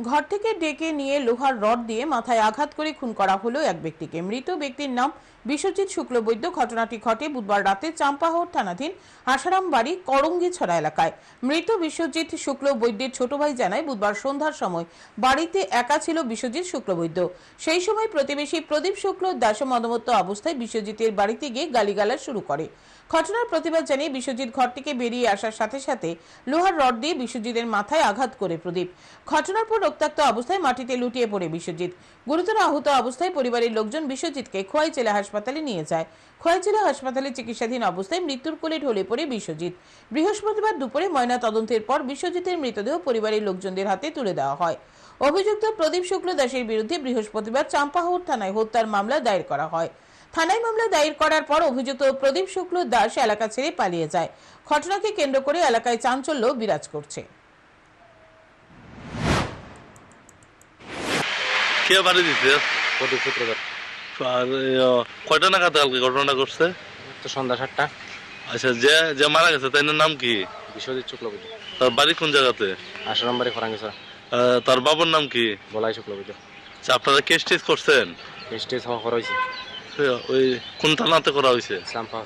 ঘর থেকে ডেকে নিয়ে লোহার রড দিয়ে মাথায় আঘাত করে খুন করা হলো এক ব্যক্তিকে। মৃত ব্যক্তির নাম বিশ্বজিৎ শুক্লবৈদ্য। ঘটনাটি ঘটে বুধবার রাতে চাম্পাহর থানাধীন আসারাম বাড়ি করঙ্গিছড়া এলাকায়। মৃত বিশ্বজিৎ শুক্লবৈদ্যের ছোট ভাই জানায়, বুধবার সন্ধ্যার সময় বাড়িতে একা ছিল বিশ্বজিৎ শুক্লবৈদ্য। সেই সময় প্রতিবেশী প্রদীপ শুক্ল দাস মদমত্ত অবস্থায় বিশ্বজিতের বাড়িতে গিয়ে গালিগালাজ শুরু করে। ঘটনার প্রতিবাদ জানিয়ে বিশ্বজিৎ ঘর থেকে বেরিয়ে আসার সাথে সাথে লোহার রড দিয়ে বিশ্বজিতের মাথায় আঘাত করে প্রদীপ। ঘটনার পর রক্তাক্ত অবস্থায় মাটিতে লুটিয়ে পড়ে বিশ্বজিৎ। গুরুতর আহত অবস্থায় পরিবারের লোকজন বিশ্বজিৎকে খোয়াই জেলা হাসপাতালে নিয়ে যায়। খোয়াই জেলা হাসপাতালে চিকিৎসাধীন অবস্থায় মৃত্যুর কোলে ঢলে পড়ে বিশ্বজিৎ। বৃহস্পতিবার দুপুরে ময়না তদন্তের পর বিশ্বজিতের মৃতদেহ পরিবারের লোকজনদের হাতে তুলে দেওয়া হয়। অভিযুক্ত প্রদীপ শুক্ল দাসের বিরুদ্ধে বৃহস্পতিবার চাম্পাহর থানায় হত্যার মামলা দায়ের করা হয়। থানায় মামলা দায়ের করার পর অভিযুক্ত প্রদীপ শুক্ল দাস এলাকা ছেড়ে পালিয়ে যায়। ঘটনাকে কেন্দ্র করে এলাকায় চাঞ্চল্য বিরাজ করছে। কে বাড়ি দিতে প্রদীপ সূত্রধর আর কয়টা নাগাদ কালকে ঘটনা ঘটছে? তো সন্ধ্যা সাতটা। আচ্ছা যে যে মারা গেছে তাই নাম কি? বিশ্বজিৎ শুক্লবৈদ্য। তার বাড়ি কোন জায়গাতে? আশো নম্বরে ফরাঙ্গেশ্বর আহ, তার বাবার নাম কি? বলাই শুক্লবৈদ্য। আচ্ছা, আপনারা কেস টেস করছেন? স্টেজ হওয়া করা হয়েছে। ওই কোন থানাতে করা হয়েছে? চাম্পা